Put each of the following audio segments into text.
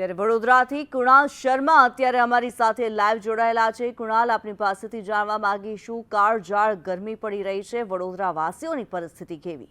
ત્યારે વડોદરાથી કુણાલ શર્મા અત્યારે અમારી સાથે લાઈવ જોડાયેલા છે. કુણાલ, આપની પાસેથી જાણવા માંગીશું, કાળઝાળ ગરમી પડી રહી છે. વડોદરા વાસીઓની પરિસ્થિતિ કેવી?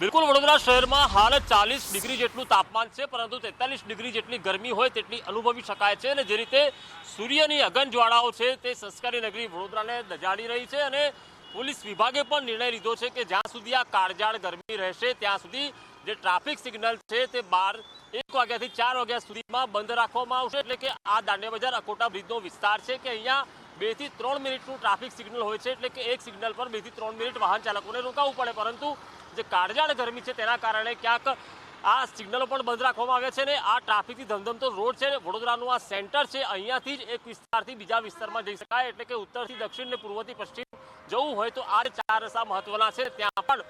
બિલકુલ, વડોદરા શહેરમાં હાલ ચાલીસ ડિગ્રી જેટલું તાપમાન છે, પરંતુ તેતાલીસ ડિગ્રી જેટલી ગરમી હોય તેટલી અનુભવી શકાય છે અને જે રીતે સૂર્યની અગન જ્વાળાઓ છે તે સંસ્કારી નગરી વડોદરાને દજાડી રહી છે અને પોલીસ વિભાગે પણ નિર્ણય લીધો છે કે જ્યાં સુધી આ કાળજાળ ગરમી રહેશે, ત્યાં સુધી જે ટ્રાફિક સિગ્નલ છે તે બાર એક વાગ્યાથી ચાર વાગ્યા સુધીમાં બંધ રાખવામાં આવશે. એટલે કે આ દાંડિયા બજાર અકોટા બ્રિજનો વિસ્તાર છે કે અહીંયા બેથી ત્રણ મિનિટનું ટ્રાફિક સિગ્નલ હોય છે, એટલે કે એક સિગ્નલ પર બેથી ત્રણ મિનિટ વાહન ચાલકોને રોકાવવું પડે. પરંતુ જે કાળજાળ ગરમી છે તેના કારણે ક્યાંક આ સિગ્નલો પણ બંધ રાખવામાં આવ્યા છે ને આ ટ્રાફિકથી ધમધમતો રોડ છે વડોદરાનું આ સેન્ટર છે. અહીંયાથી જ એક વિસ્તારથી બીજા વિસ્તારમાં જઈ શકાય. એટલે કે ઉત્તરથી દક્ષિણ ને પૂર્વથી પશ્ચિમ જવું હોય તો આ ચાર રસ્તા મહત્વના છે. ત્યાં પણ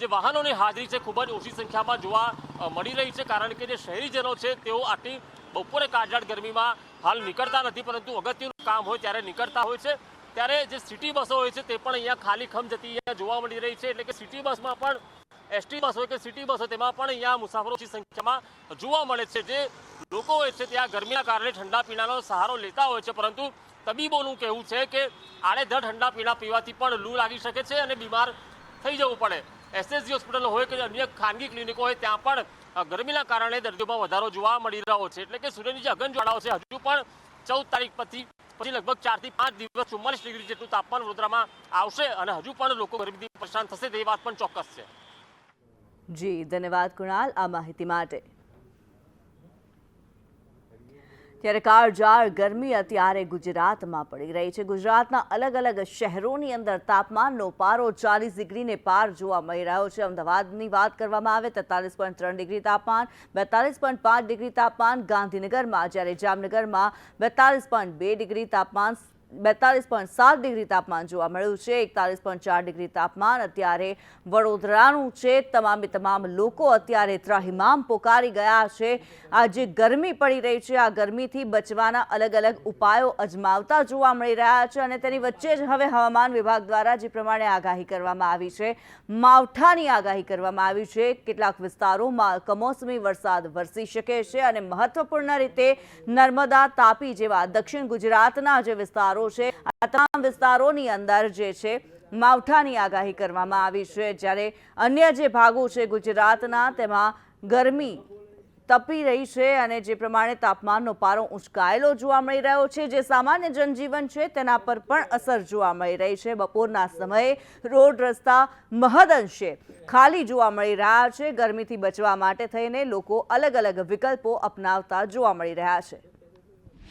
જે વાહનોની હાજરી છે ખૂબ જ ઓછી સંખ્યામાં જોવા મળી રહી છે. કારણ કે જે શહેરીજનો છે તેઓ આટલી બપોરે કાળઝાળ ગરમીમાં હાલ નીકળતા નથી, પરંતુ અગત્યનું કામ હોય ત્યારે નીકળતા હોય છે. ત્યારે જે સિટી બસો હોય છે તે પણ અહીંયા ખાલી ખમ જતી અહીંયા જોવા મળી રહી છે. એટલે કે સિટી બસમાં પણ, એસટી બસ હોય કે સિટી બસ હોય તેમાં પણ અહીંયા મુસાફરો ઓછી સંખ્યામાં જોવા મળે છે. જે લોકો હોય છે ત્યાં ગરમીના કારણે ઠંડા પીણાનો સહારો લેતા હોય છે, પરંતુ તબીબોનું કહેવું છે કે આડેધડ ઠંડા પીણા પીવાથી પણ લૂ લાગી શકે છે અને બીમાર થઈ જવું પડે. એસએસજી હોસ્પિટલ હોય કે અન્ય ખાનગી ક્લિનિકો હોય, ત્યાં પણ ગરમીના કારણે દર્દીઓમાં વધારો જોવા મળી રહ્યો છે. એટલે કે સૂર્યની જે અગન જ્વાળાઓ છે, હજુ પણ ચૌદ તારીખ પછી પછી લગભગ ચારથી પાંચ દિવસ ચુમ્માલીસ ડિગ્રી જેટલું તાપમાન વડોદરામાં આવશે અને હજુ પણ લોકો ગરમીથી પરેશાન થશે તે વાત પણ ચોક્કસ છે. જી, ધન્યવાદ કુણાલ આ માહિતી માટે. ત્યારે કાળજાળ ગરમી અત્યારે ગુજરાતમાં પડી રહી છે. ગુજરાતના અલગ અલગ શહેરોની અંદર તાપમાનનો પારો ચાલીસ ડિગ્રીને પાર જોવા મળી રહ્યો છે. અમદાવાદની વાત કરવામાં આવે તેતાલીસ પોઈન્ટ ત્રણ ડિગ્રી તાપમાન, બેતાલીસ પોઈન્ટ પાંચ ડિગ્રી તાપમાન ગાંધીનગરમાં, જ્યારે જામનગરમાં બેતાલીસ પોઈન્ટ બે ડિગ્રી તાપમાન બેતાલીસ પોઈન્ટ સાત ડિગ્રી તાપમાન જોવા મળ્યું છે, એકતાલીસ પોઈન્ટ ચાર ડિગ્રી તાપમાન. અત્યારે વડોદરાનું છે, તમામે તમામ લોકો અત્યારે ત્રાહિમામ પોકારી ગયા છે. આ જે ગરમી પડી રહી છે, આ ગરમીથી બચવાના અલગ અલગ ઉપાયો અજમાવતા જોવા મળી રહ્યા છે અને તેની વચ્ચે જ હવે હવામાન વિભાગ દ્વારા જે પ્રમાણે આગાહી કરવામાં આવી છે, માવઠાની આગાહી કરવામાં આવી છે. કેટલાક વિસ્તારોમાં કમોસમી વરસાદ વરસી શકે છે અને મહત્વપૂર્ણ રીતે નર્મદા તાપી જેવા દક્ષિણ ગુજરાતના જે વિસ્તારો છે. આ તમામ વિસ્તારોની અંદર જે છે, માવઠાની આગાહી કરવામાં આવી છે. જ્યારે અન્ય જે ભાગો છે ગુજરાતના, તેમાં ગરમી તપી રહી છે અને જે પ્રમાણે તાપમાનનો પારો ઉંચકાયેલો જોવા મળી રહ્યો છે. જે સામાન્ય જનજીવન છે, તેના પર પણ અસર જોવા મળી રહી છે. બપોરના સમયે રોડ રસ્તા મહદઅંશે ખાલી જોવા મળી રહ્યા છે. ગરમીથી બચવા માટે થઈને લોકો અલગ અલગ વિકલ્પો અપનાવતા જોવા મળી રહ્યા છે.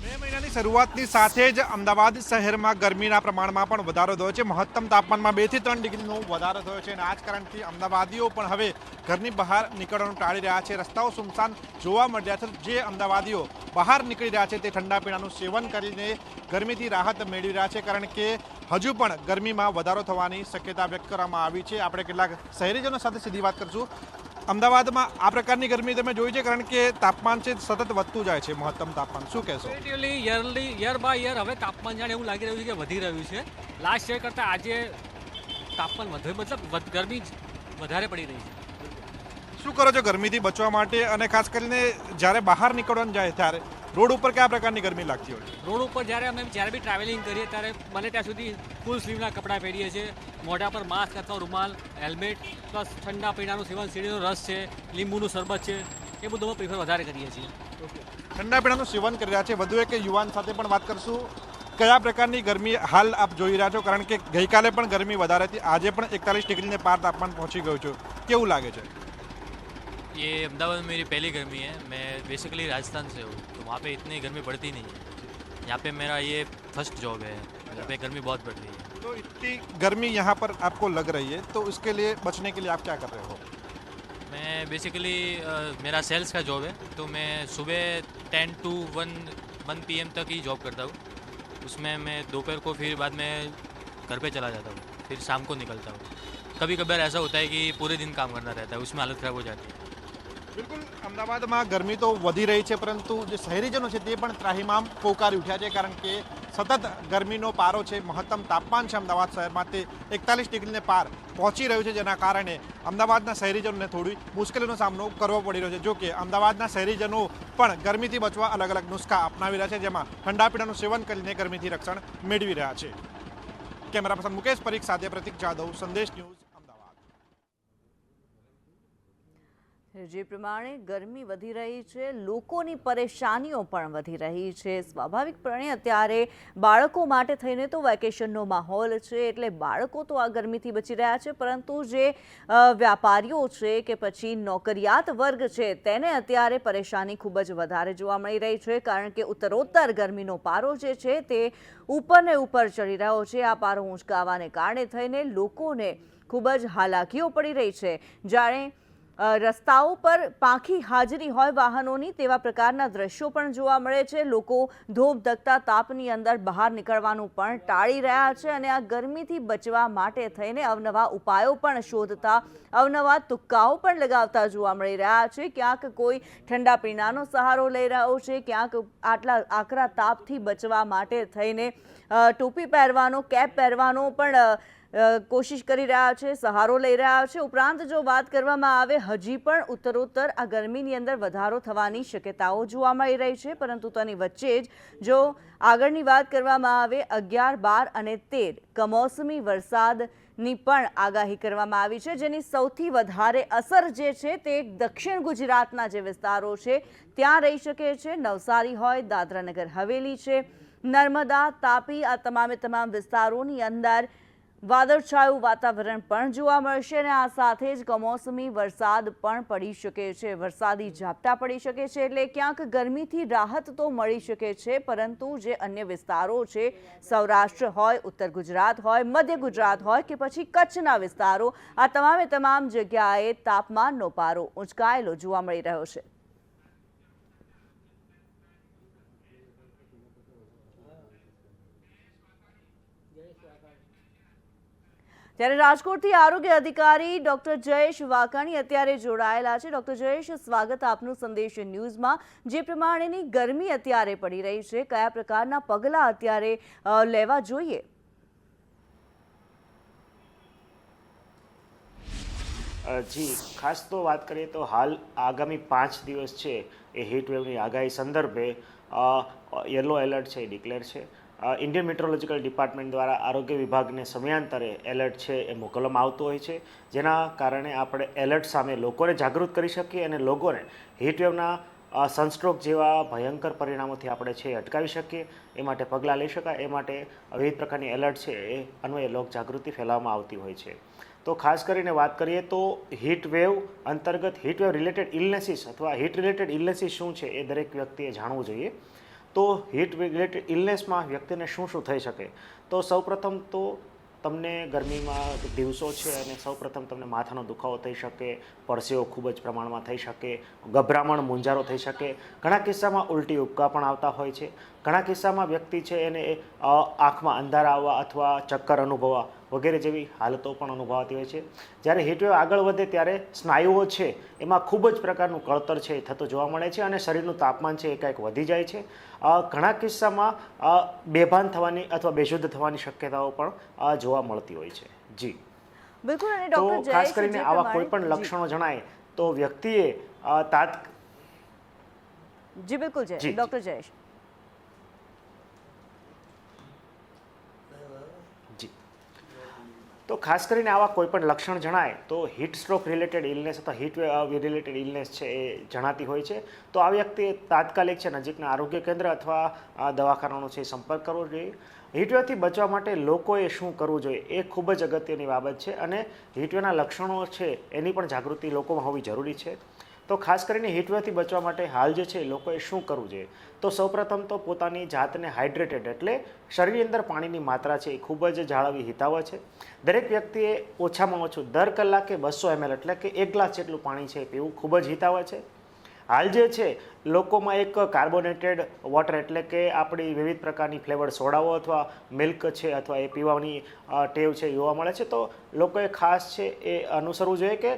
મે મહિનાની શરૂઆતની સાથે જ અમદાવાદ શહેરમાં ગરમીના પ્રમાણમાં પણ વધારો થયો છે. મહત્તમ તાપમાનમાં બેથી ત્રણ ડિગ્રીનો વધારો થયો છે અને આ જ કારણથી અમદાવાદીઓ પણ હવે ઘરની બહાર નીકળવાનું ટાળી રહ્યા છે. રસ્તાઓ સુમસાન જોવા મળી રહ્યા છે. જે અમદાવાદીઓ બહાર નીકળી રહ્યા છે તે ઠંડા પીણાનું સેવન કરીને ગરમીથી રાહત મેળવી રહ્યા છે. કારણ કે હજુ પણ ગરમીમાં વધારો થવાની શક્યતા વ્યક્ત કરવામાં આવી છે. આપણે કેટલાક શહેરીજનો સાથે સીધી વાત કરશું. અમદાવાદમાં આ પ્રકારની ગરમી તમે જોઈ છે કારણ કે તાપમાન છે સતત વધતું જાય છે મહત્તમ તાપમાન. શું કહેશો? યરલી યર બાય યર હવે તાપમાન જાણે એવું લાગી રહ્યું છે કે વધી રહ્યું છે. લાસ્ટ યર કરતાં આજે તાપમાન વધુ મતલબ ગરમી વધારે પડી રહી છે. શું કરો છો ગરમીથી બચવા માટે? અને ખાસ કરીને જ્યારે બહાર નીકળવાનું જાય ત્યારે રોડ ઉપર કયા પ્રકારની ગરમી લાગતી હોય છે? રોડ ઉપર જ્યારે અમે જ્યારે બી ટ્રાવેલિંગ કરીએ ત્યારે બને ત્યાં સુધી ફૂલ સ્લીવના કપડાં પહેરીએ છીએ. મોઢા પર માસ્ક અથવા રૂમાલ હેલ્મેટ પ્લસ ઠંડા પીણાનું સેવન શેરડીનો રસ છે લીંબુનું શરબત છે એ બધું અમે પ્રિફર વધારે કરીએ છીએ ઠંડા પીણાનું સેવન કરી રહ્યા છે વધુ એક યુવાન સાથે પણ વાત કરશું કયા પ્રકારની ગરમી હાલ આપ જોઈ રહ્યા છો કારણ કે ગઈકાલે પણ ગરમી વધારે હતી આજે પણ એકતાલીસ ડિગ્રીને પાર તાપમાન પહોંચી ગયું છે કેવું લાગે છે ये अहमदाबाद में मेरी पहली गर्मी है मैं बेसिकली राजस्थान से हूँ तो वहाँ पे इतनी गर्मी पड़ती नहीं है यहाँ पे मेरा ये फर्स्ट जॉब है यहाँ पे गर्मी बहुत पड़ रही है तो इतनी गर्मी यहाँ पर आपको लग रही है तो इसके लिए बचने के लिए आप क्या कर रहे हो मैं बेसिकली मेरा सेल्स का जॉब है तो मैं सुबह ten to one one P तक ही जॉब करता हूँ उसमें मैं दोपहर को फिर बाद में घर पे चला जाता हूँ फिर शाम को निकलता हूँ कभी कभार ऐसा होता है कि पूरे दिन काम करना रहता है उसमें हालत ख़राब हो जाती है બિલકુલ અમદાવાદમાં ગરમી તો વધી રહી છે પરંતુ જે શહેરીજનો છે તે પણ ત્રાહિમામ પોકારી ઉઠ્યા છે કારણ કે સતત ગરમીનો પારો છે, મહત્તમ તાપમાન છે અમદાવાદ શહેરમાં. તે એકતાલીસ ડિગ્રીને પાર પહોંચી રહ્યું છે, જેના કારણે અમદાવાદના શહેરીજનોને થોડી મુશ્કેલીનો સામનો કરવો પડી રહ્યો છે. જો કે અમદાવાદના શહેરીજનો પણ ગરમીથી બચવા અલગ અલગ નુસ્ખા અપનાવી રહ્યા છે, જેમાં ઠંડા પીણાનું સેવન કરીને ગરમીથી રક્ષણ મેળવી રહ્યા છે. કેમેરા પર્સન મુકેશ પરીખ સાથે પ્રતિક જાદવ, સંદેશ ન્યૂઝ અમદાવાદ જે પ્રમાણે ગરમી વધી રહી છે, લોકોની પરેશાનીઓ પણ વધી રહી છે. સ્વાભાવિકપણે અત્યારે બાળકો માટે થઈને તો વેકેશનનો માહોલ છે, એટલે બાળકો તો આ ગરમીથી બચી રહ્યા છે, પરંતુ જે વ્યાપારીઓ છે કે પછી નોકરિયાત વર્ગ છે, તેને અત્યારે પરેશાની ખૂબ જ વધારે જોવા મળી રહી છે, કારણ કે ઉત્તરોત્તર ગરમીનો પારો જે છે તે ઉપર ને ઉપર ચડી રહ્યો છે. આ પારો ઊંચકાવાને કારણે થઈને લોકોને ખૂબ જ હાલાકીઓ પડી રહી છે. જાણે રસ્તાઓ પર પાંખી હાજરી હોય વાહનોની તેવા પ્રકારના દ્રશ્યો પણ જોવા મળે છે. લોકો ધોપ ધકતા તાપની અંદર બહાર નીકળવાનું પણ ટાળી રહ્યા છે અને આ ગરમીથી બચવા માટે થઈને અવનવા ઉપાયો પણ શોધતા, અવનવા તુક્કાઓ પણ લગાવતા જોવા મળી રહ્યા છે. ક્યાંક કોઈ ઠંડા પીણાનો સહારો લઈ રહ્યો છે, ક્યાંક આટલા આકરા તાપથી બચવા માટે થઈને ટોપી પહેરવાનો, કેપ પહેરવાનો પણ કોશિશ કરી રહ્યા છે, સહારો લઈ રહ્યા છે. ઉપરાંત જો વાત કરવામાં આવે, હજી પણ ઉત્તરોત્તર આ ગરમીની અંદર વધારો થવાની શક્યતાઓ જોવા મળી રહી છે. પરંતુ તેની વચ્ચે જ જો આગળની વાત કરવામાં આવે, અગિયાર, બાર અને તેર કમોસમી વરસાદની પણ આગાહી કરવામાં આવી છે, જેની સૌથી વધારે અસર જે છે તે દક્ષિણ ગુજરાતના જે વિસ્તારો છે, ત્યાં રહી શકે છે. નવસારી હોય, દાદરાનગર, હવેલી છે, નર્મદા, તાપી આ તમામે તમામ વિસ્તારોની અંદર વાદળછાયું વાતાવરણ પણ જોવા મળશે અને આ સાથે જ કમોસમી વરસાદ પણ પડી શકે છે. વરસાદી ઝાપટા પડી શકે છે એટલે ક્યાંક ગરમીથી રાહત તો મળી શકે છે, પરંતુ જે અન્ય વિસ્તારો છે, સૌરાષ્ટ્ર હોય, ઉત્તર ગુજરાત હોય, મધ્ય ગુજરાત હોય કે પછી કચ્છના વિસ્તારો, આ તમામે તમામ જગ્યાએ તાપમાનનો પારો ઊંચકાયેલો જોવા મળી રહ્યો છે. ત્યારે રાજકોટથી આરોગ્ય અધિકારી ડોક્ટર જયેશ વાકાણી અત્યારે જોડાયેલા છે. ડોક્ટર જયેશ, સ્વાગત આપનું સંદેશ ન્યૂઝમાં. જે પ્રમાણેની ગરમી અત્યારે પડી રહી છે, કયા પ્રકારના પગલાં અત્યારે લેવા જોઈએ? જી, ખાસ તો વાત કરીએ તો હાલ આગામી પાંચ દિવસ છે એ વેવની આગાહી સંદર્ભે યલો એલર્ટ છે એ ડિક્લેર છે. ઇન્ડિયન મેટ્રોલોજીકલ ડિપાર્ટમેન્ટ દ્વારા આરોગ્ય વિભાગને સમયાંતરે એલર્ટ છે એ મોકલવામાં આવતું હોય છે. જેના કારણે આપણે એલર્ટ સામે લોકોને જાગૃત કરી શકીએ અને લોકોને હીટવેવના સનસ્ટ્રોક જેવા ભયંકર પરિણામોથી આપણે છે અટકાવી શકીએ. એ માટે પગલાં લઈ શકાય. એ માટે વિવિધ પ્રકારની એલર્ટ છે એ અન્વયે લોક જાગૃતિ ફેલાવવામાં આવતી હોય છે. તો ખાસ કરીને વાત કરીએ તો હીટ વેવ અંતર્ગત હીટ વેવ રિલેટેડ ઇલનેસીસ અથવા હીટ રિલેટેડ ઇલનેસીસ શું છે એ દરેક વ્યક્તિએ જાણવું જોઈએ. તો હીટ રિલેટેડ ઇલનેસમાં વ્યક્તિને શું શું થઈ શકે? તો સૌપ્રથમ તો તમને ગરમીમાં દિવસો છે અને સૌપ્રથમ તમને માથાનો દુખાવો થઈ શકે, પરસેવો ખૂબ જ પ્રમાણમાં થઈ શકે, ગભરામણ, મૂંઝારો થઈ શકે. ઘણા કિસ્સામાં ઉલટી ઉપકા પણ આવતા હોય છે. ઘણા કિસ્સામાં વ્યક્તિ છે એને આંખમાં અંધારા આવવા અથવા ચક્કર અનુભવવા વગેરે જેવી હાલતો પણ અનુભવાતી હોય છે. જ્યારે હીટવેવ આગળ વધે ત્યારે સ્નાયુઓ છે એમાં ખૂબ જ પ્રકારનું કળતર છે એ થતું જોવા મળે છે અને શરીરનું તાપમાન છે એ કાંઈક વધી જાય છે. ઘણા કિસ્સામાં બેભાન થવાની અથવા બેશુદ્ધ થવાની શક્યતાઓ પણ જોવા મળતી હોય છે. જી. બિલકુલ અને ખાસ કરીને આવા કોઈ પણ લક્ષણો જણાય તો વ્યક્તિએ તાત જી બિલકુલ જયેશ જી, જી. ડોક્ટર જયેશ તો ખાસ કરીને આવા કોઈ પણ લક્ષણ જણાય તો હીટ સ્ટ્રોક રિલેટેડ ઇલનેસ અથવા હીટ રિલેટેડ ઇલનેસ છે એ જણાતી હોય છે. તો આ વ્યક્તિએ તાત્કાલિક છે નજીકના આરોગ્ય કેન્દ્ર અથવા દવાખાનાનો છે સંપર્ક કરવો જોઈએ. હીટવેવથી બચવા માટે લોકોએ શું કરવું જોઈએ એ ખૂબ જ અગત્યની બાબત છે અને હીટવેવના લક્ષણો છે એની પણ જાગૃતિ લોકોમાં હોવી જરૂરી છે. તો ખાસ કરીને હીટવેવથી બચવા માટે હાલ જે છે લોકોએ શું કરવું જોઈએ? તો સૌપ્રથમ તો પોતાની જાતને હાઇડ્રેટેડ એટલે શરીરની અંદર પાણીની માત્રા છે એ ખૂબ જ જાળવી હિતાવહ છે. દરેક વ્યક્તિએ ઓછામાં ઓછું દર કલાકે બસો એમએલ એટલે કે એક ગ્લાસ જેટલું પાણી છે પીવું ખૂબ જ હિતાવહ છે. હાલ જે છે, લોકોમાં એક કાર્બોનેટેડ વોટર એટલે કે આપણી વિવિધ પ્રકારની ફ્લેવર સોડાઓ અથવા મિલ્ક છે અથવા એ પીવાની ટેવ છે જોવા મળે છે. તો લોકોએ ખાસ છે એ અનુસરવું જોઈએ કે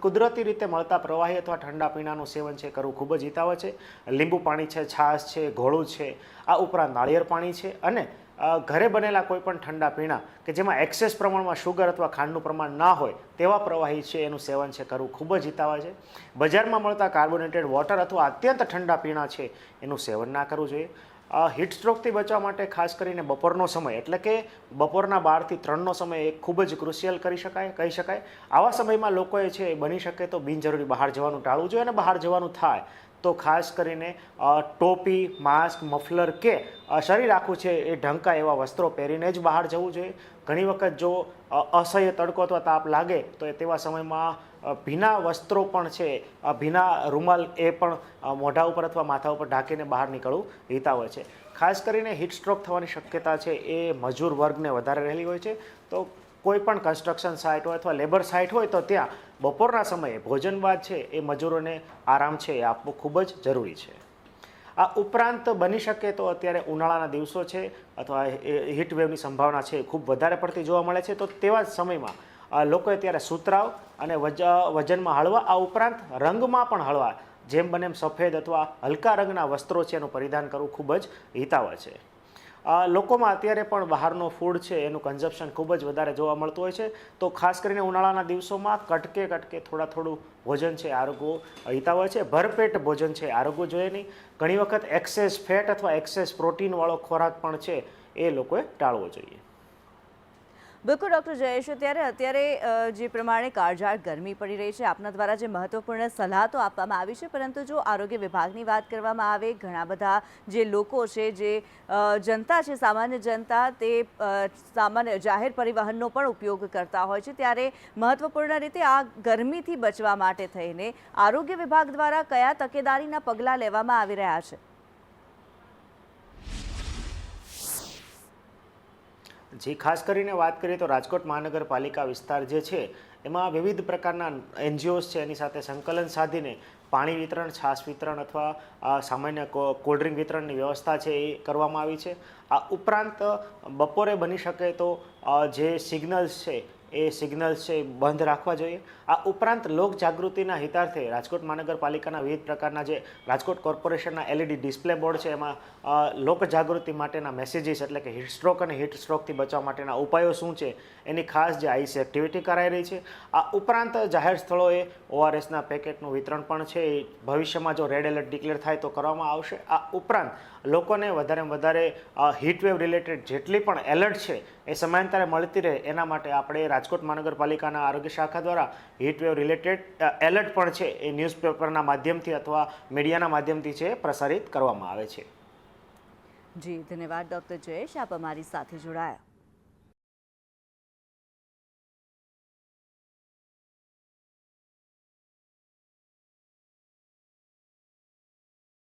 કુદરતી રીતે મળતા પ્રવાહી અથવા ઠંડા પીણાનું સેવન છે કરવું ખૂબ જ હિતાવ છે. લીંબુ પાણી છે, છાશ છે, ઘોળું છે, આ ઉપરાંત નાળિયેર પાણી છે અને ઘરે બનેલા કોઈ પણ ઠંડા પીણા કે જેમાં એક્સેસ પ્રમાણમાં શુગર અથવા ખાંડનું પ્રમાણ ના હોય, તેવા પ્રવાહી છે, એનું સેવન છે, કરવું ખૂબ જ હિતાવહ છે. બજારમાં મળતા કાર્બોનેટેડ વોટર અથવા અત્યંત ઠંડા પીણા છે, એનું સેવન ના કરવું જોઈએ. હીટ સ્ટ્રોકથી બચવા માટે ખાસ કરીને બપોરનો સમય, એટલે કે બપોરના બારથી ત્રણનો સમય એ ખૂબ જ ક્રુશિયલ કરી શકાય, કહી શકાય. આવા સમયમાં લોકોએ છે એ બની શકે તો બિનજરૂરી બહાર જવાનું ટાળવું જોઈએ અને બહાર જવાનું થાય. તો ખાસ કરીને ટોપી, માસ્ક, મફલર કે શરીર આખું છે એ ઢંકાય એવા વસ્ત્રો પહેરીને જ બહાર જવું જોઈએ. ઘણી વખત જો અસહ્ય તડકો અથવા તાપ લાગે, તો એ તેવા સમયમાં ભીના વસ્ત્રો પણ છે ભીના રૂમાલ એ પણ મોઢા ઉપર અથવા માથા ઉપર ઢાંકીને બહાર નીકળવું હોય છે. ખાસ કરીને હીટ સ્ટ્રોક થવાની શક્યતા છે એ મજૂર વર્ગને વધારે રહેલી હોય છે. તો કોઈ પણ કન્સ્ટ્રક્શન સાઇટ હોય અથવા લેબર સાઇટ હોય તો ત્યાં બપોરના સમયે ભોજન બાદ છે એ મજૂરોને આરામ છે એ આપવો ખૂબ જ જરૂરી છે. આ ઉપરાંત બની શકે તો અત્યારે ઉનાળાના દિવસો છે અથવા વેવની સંભાવના છે ખૂબ વધારે પડતી જોવા મળે છે તો તેવા જ સમયમાં લોકોએ ત્યારે સુતરાવ અને વજ વજનમાં હળવા, આ ઉપરાંત રંગમાં પણ હળવા, જેમ બને એમ સફેદ અથવા હલકા રંગના વસ્ત્રો છે એનું પરિધાન કરવું ખૂબ જ હિતાવહ છે. લોકોમાં અત્યારે પણ બહારનો ફૂડ છે, એનું કન્ઝપ્શન ખૂબ જ વધારે જોવા મળતું હોય છે. તો ખાસ કરીને ઉનાળાના દિવસોમાં કટકે કટકે થોડા થોડું ભોજન છે આરોગ્ય હિતાવ છે. ભરપેટ ભોજન છે આરોગ્ય જોઈએ નહીં. ઘણી વખત એક્સેસ ફેટ અથવા એક્સેસ પ્રોટીનવાળો ખોરાક પણ છે, એ લોકોએ ટાળવો જોઈએ. બિલકુલ, ડૉક્ટર જયેશ ત્યારે અત્યારે જે પ્રમાણે કાળઝાળ ગરમી પડી રહી છે, આપના દ્વારા જે મહત્વપૂર્ણ સલાહ તો આપવામાં આવી છે, પરંતુ જો આરોગ્ય વિભાગની વાત કરવામાં આવે, ઘણા બધા જે લોકો છે, જે જનતા છે, સામાન્ય જનતા, તે સામાન્ય જાહેર પરિવહનનો પણ ઉપયોગ કરતા હોય છે, ત્યારે મહત્વપૂર્ણ રીતે આ ગરમીથી બચવા માટે થઈને આરોગ્ય વિભાગ દ્વારા કયા તકેદારીના પગલાં લેવામાં આવી રહ્યા છે? જી ખાસ કરીને વાત કરીએ તો રાજકોટ મહાનગરપાલિકા વિસ્તાર જે છે, એમાં વિવિધ પ્રકારના એનજીઓસ છે, એની સાથે સંકલન સાધીને પાણી વિતરણ છાશ વિતરણ અથવા સામાન્ય કો- કોલ્ડ વિતરણની વ્યવસ્થા છે એ કરવામાં આવી છે. આ ઉપરાંત, બપોરે બની શકે તો જે સિગ્નલ્સ છે એ સિગ્નલ્સ છે એ બંધ રાખવા જોઈએ. આ ઉપરાંત લોક જાગૃતિના હિતાર્થે રાજકોટ મહાનગરપાલિકાના વિવિધ પ્રકારના જે રાજકોટ કોર્પોરેશનના એલઈડી ડિસ્પ્લે બોર્ડ છે, એમાં લોક જાગૃતિ માટેના મેસેજીસ એટલે કે હીટ સ્ટ્રોક અને હીટ સ્ટ્રોકથી બચવા માટેના ઉપાયો શું છે, એની ખાસ જે આઈસી એક્ટિવિટી કરાઈ રહી છે. આ ઉપરાંત જાહેર સ્થળોએ ઓઆરએસના પેકેટનું વિતરણ પણ છે, એ ભવિષ્યમાં જો રેડ એલર્ટ ડિક્લેર થાય તો કરવામાં આવશે. આ ઉપરાંત લોકોને વધારે વધારે હીટવેવ રિલેટેડ જેટલી પણ એલર્ટ છે એ સમયાંતરે મળતી રહે એના માટે આપણે રાજકોટ મહાનગરપાલિકાના આરોગ્ય શાખા દ્વારા હીટ વેવ રિલેટેડ એલર્ટ પણ છે. એ ન્યૂઝપેપરના માધ્યમથી અથવા મીડિયાના માધ્યમથી છે પ્રસારિત કરવામાં આવે છે. જી, ધન્યવાદ ડૉક્ટર જયેશ. આપ અમારી સાથે જોડાયા.